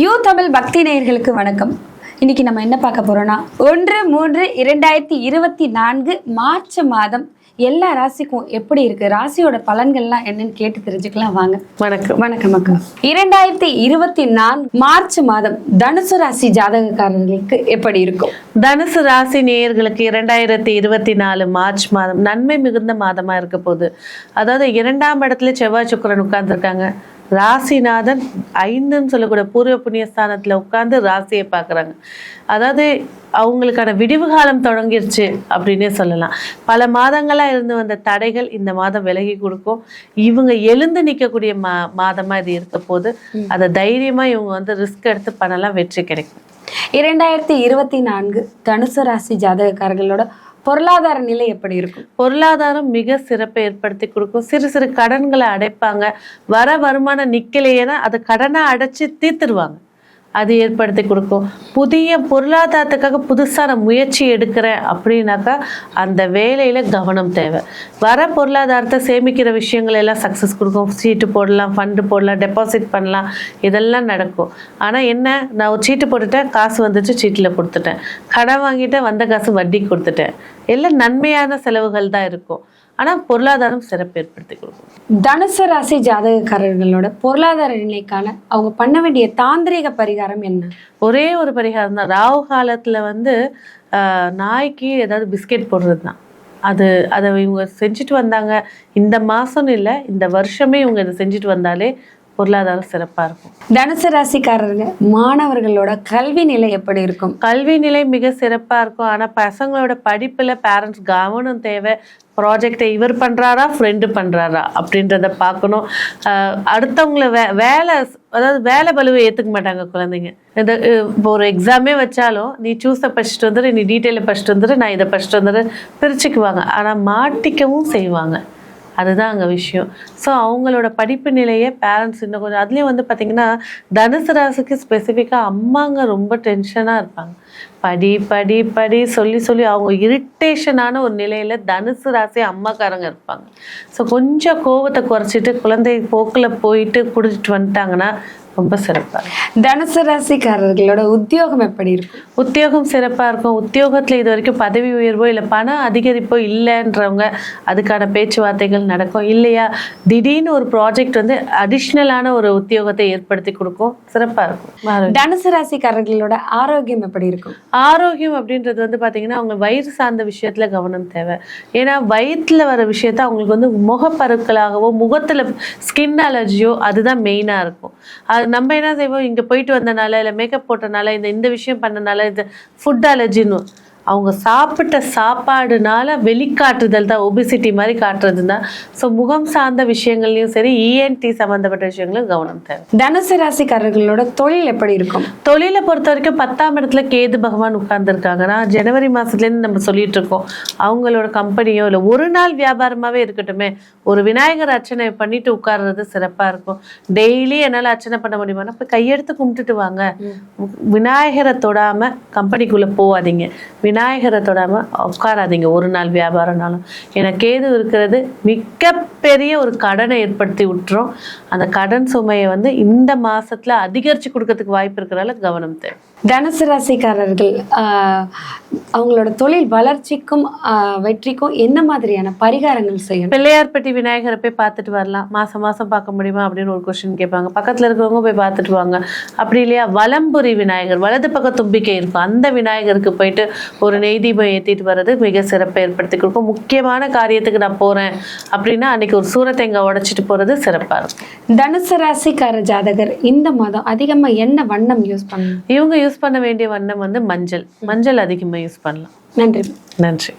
பக்தி நேயர்களுக்கு வணக்கம். இன்னைக்கு நம்ம என்ன பார்க்க போறோம்னா ஒன்று மூன்று இரண்டாயிரத்தி இருபத்தி நான்கு மார்ச் மாதம் எல்லா ராசிக்கும் எப்படி இருக்கு? ராசியோட பலன்கள்லாம் என்னன்னு கேட்டு தெரிஞ்சுக்கலாம் வாங்க. வணக்கம். வணக்கம் அக்கா. இரண்டாயிரத்தி இருபத்தி நான்கு மார்ச் மாதம் தனுசு ராசி ஜாதகக்காரர்களுக்கு எப்படி இருக்கும்? தனுசு ராசி நேயர்களுக்கு இரண்டாயிரத்தி இருபத்தி நாலு மார்ச் மாதம் நன்மை மிகுந்த மாதமா இருக்க போகுது. அதாவது இரண்டாம் இடத்துல செவ்வாய் சுக்கிரன் உட்கார்ந்துருக்காங்க. ராசிநாதன் ஐந்துன்னு சொல்லக்கூடிய பூர்வ புண்ணியஸ்தானத்துல உட்கார்ந்து ராசியை பார்க்குறாங்க. அதாவது அவங்களுக்கான விடிவு காலம் தொடங்கிருச்சு அப்படின்னே சொல்லலாம். பல மாதங்களா இருந்து வந்த தடைகள் இந்த மாதம் விலகி கொடுக்கும். இவங்க எழுந்து நிற்கக்கூடிய மா மாதமா இது இருக்க போது அதை தைரியமா இவங்க வந்து ரிஸ்க் எடுத்து பண்ணலாம் வெற்றி கிடைக்கும். இரண்டாயிரத்தி இருபத்தி நான்கு தனுசு ராசி ஜாதகக்காரர்களோட பொருளாதார நிலை எப்படி இருக்கும்? பொருளாதாரம் மிக சிறப்பை ஏற்படுத்தி கொடுக்கும். சிறு சிறு கடன்களை அடைப்பாங்க. வர வருமானம் நிக்கலையேன்னா அதை கடனை அடைச்சு தீர்த்துருவாங்க. அது ஏற்படுத்தி கொடுக்கும். புதிய பொருளாதாரத்துக்காக புதுசாக நான் முயற்சி எடுக்கிறேன் அப்படின்னாக்கா அந்த வேலையில் கவனம் தேவை. வர பொருளாதாரத்தை சேமிக்கிற விஷயங்கள் எல்லாம் சக்ஸஸ் கொடுக்கும். சீட்டு போடலாம் ஃபண்டு போடலாம் டெபாசிட் பண்ணலாம். இதெல்லாம் நடக்கும். ஆனால் என்ன? நான் ஒரு சீட்டு போட்டுட்டேன் காசு வந்துச்சு சீட்டில் கொடுத்துட்டேன். கடன் வாங்கிட்டேன் வந்த காசு வட்டி கொடுத்துட்டேன். எல்லாம் நன்மையான செலவுகள் தான் இருக்கும். ஆனால் பொருளாதாரம் சிறப்பு ஏற்படுத்தி கொடுக்கும். தனுசு ராசி ஜாதகக்காரர்களோட பொருளாதார நிலைக்கான அவங்க பண்ண வேண்டிய தாந்திரிக பரிகாரம் என்ன? ஒரே ஒரு பரிகாரம் தான். ராகு காலத்தில் வந்து நாய்க்கு ஏதாவது பிஸ்கெட் போடுறது தான் அது அதை இவங்க செஞ்சுட்டு வந்தாங்க. இந்த மாதம்னு இல்லை இந்த வருஷமே இவங்க இதை செஞ்சுட்டு வந்தாலே பொருளாதாரம் சிறப்பாக இருக்கும். தனுசு ராசிக்காரர்கள் மாணவர்களோட கல்வி நிலை எப்படி இருக்கும்? கல்வி நிலை மிக சிறப்பாக இருக்கும். ஆனால் பசங்களோட படிப்பில் பேரண்ட்ஸ் கவனம் தேவை. ப்ராஜெக்டை இவர் பண்ணுறாரா ஃப்ரெண்டு பண்ணுறாரா அப்படின்றத பார்க்கணும். அடுத்தவங்கள வே வேலை அதாவது வேலை பலுவை ஏற்றுக்க மாட்டாங்க குழந்தைங்க. அஹ் இப்போ ஒரு எக்ஸாமே வச்சாலும் நீ சூஸை படிச்சுட்டு வந்துடு நீ டீட்டெயிலை படிச்சுட்டு வந்துடு நான் இதை படிச்சுட்டு வந்துடு பிரிச்சுக்குவாங்க. ஆனால் மாட்டிக்கவும் செய்வாங்க. அதுதான் அங்கே விஷயம். ஸோ அவங்களோட படிப்பு நிலையை பேரண்ட்ஸ் இன்னும் கொஞ்சம் அதுலேயும் வந்து பார்த்திங்கன்னா தனுசு ராசிக்கு ஸ்பெசிஃபிக்காக அம்மாங்க ரொம்ப டென்ஷனாக இருப்பாங்க. படி படி படி சொல்லி சொல்லி அவங்க இரிட்டேஷனான ஒரு நிலையில் தனுசு ராசி அம்மாக்காரங்க இருப்பாங்க. ஸோ கொஞ்சம் கோவத்தை குறைச்சிட்டு குழந்தை போக்கில் போயிட்டு குடிச்சிட்டு வந்துட்டாங்கன்னா ரொம்ப சிறப்பாக தனுசு ராசிக்காரர்களோட உத்தியோகம் எப்படி இருக்கும்? உத்தியோகம் சிறப்பாக இருக்கும். உத்தியோகத்தில் இது வரைக்கும் பதவி உயர்வோ இல்லை பண அதிகரிப்போ இல்லைன்றவங்க அதுக்கான பேச்சுவார்த்தைகள் நடக்கும். இல்லையா? திடீர்னு ஒரு ப்ராஜெக்ட் வந்து அடிஷ்னலான ஒரு உத்தியோகத்தை ஏற்படுத்தி கொடுக்கும். சிறப்பாக இருக்கும். தனுசு ராசிக்காரர்களோட ஆரோக்கியம் எப்படி இருக்கும்? ஆரோக்கியம் அப்படின்றது வந்து பார்த்தீங்கன்னா அவங்க வயிறு சார்ந்த விஷயத்தில் கவனம் தேவை. ஏன்னா வயிற்றில் வர விஷயத்த அவங்களுக்கு வந்து முகப்பருக்களாகவோ முகத்தில் ஸ்கின் அலர்ஜியோ அதுதான் மெயினாக இருக்கும். அது நம்ம என்ன செய்வோம்? இங்கே போயிட்டு வந்தனால இல்லை மேக்கப் போட்டனால இந்த இந்த விஷயம் பண்ணனால இந்த ஃபுட் அலர்ஜின்னு அவங்க சாப்பிட்ட சாப்பாடுனால வெளிக்காட்டுதல் தான் ஒபிசிட்டி மாதிரி காட்டுறது தான் ஸோ முகம் சார்ந்த விஷயங்கள்லையும் சரி இஎன்டி சம்மந்தப்பட்ட விஷயங்களும் கவனம் தேவை. தனுசு ராசிக்காரர்களோட தொழில் எப்படி இருக்கும்? தொழிலை பொறுத்த வரைக்கும் பத்தாம் இடத்துல கேது பகவான் உட்கார்ந்துருக்காங்கன்னா ஜனவரி மாசத்துலேருந்து நம்ம சொல்லிட்டு இருக்கோம். அவங்களோட கம்பெனியோ இல்லை ஒரு நாள் வியாபாரமாவே இருக்கட்டுமே ஒரு விநாயகர் அர்ச்சனை பண்ணிட்டு உட்கார்றது சிறப்பா இருக்கும். டெய்லி என்னால் அர்ச்சனை பண்ண முடியுமானா போய் கையெடுத்து கும்பிட்டுட்டு வாங்க. விநாயகரை தொடாம கம்பெனிக்குள்ள போகாதீங்க. விநாயகரை தொடாமல் உட்காராதீங்க. ஒரு நாள் வியாபாரம்னாலும் ஏன்னா கேது இருக்கிறது மிகப்பெரிய ஒரு கடனை ஏற்படுத்தி விட்டுரும். அந்த கடன் சுமையை வந்து இந்த மாசத்துல அதிகரிச்சு கொடுக்கறதுக்கு வாய்ப்பு இருக்கிறனால கவனம் தேவை. தனுசு ராசிக்காரர்கள் ஆஹ், அவங்களோட தொழில் வளர்ச்சிக்கும் வெற்றிக்கும் என்ன மாதிரியான பரிகாரங்கள் செய்யணும்? பிள்ளையார்பட்டி விநாயகரை போய் பார்த்துட்டு வரலாம். மாசம் மாசம் பார்க்க முடியுமா அப்படின்னு ஒரு கொஸ்டின் கேட்பாங்க. பக்கத்துல இருக்கிறவங்க போய் பார்த்துட்டு வாங்க. அப்படி இல்லையா? வலம்புரி விநாயகர் வலது பக்கம் தும்பிக்கை இருக்கும். அந்த விநாயகருக்கு போயிட்டு ஒரு நெய் தீபம் ஏத்திட்டு வர்றது மிக சிறப்பை ஏற்படுத்தி கொடுக்கும். முக்கியமான காரியத்துக்கு நான் போறேன் அப்படின்னா அன்னைக்கு ஒரு சூரத்தேங்காய் உடைச்சிட்டு போறது சிறப்பா இருக்கும். தனுசு ராசிக்கார ஜாதகர் இந்த மாதம் அதிகமா என்ன வண்ணம் யூஸ் பண்ணணும்? இவங்க யூஸ் பண்ண வேண்டிய வண்ணம் வந்து மஞ்சள். மஞ்சள் அதிகமாக யூஸ் பண்ணலாம். நன்றி. நன்றி.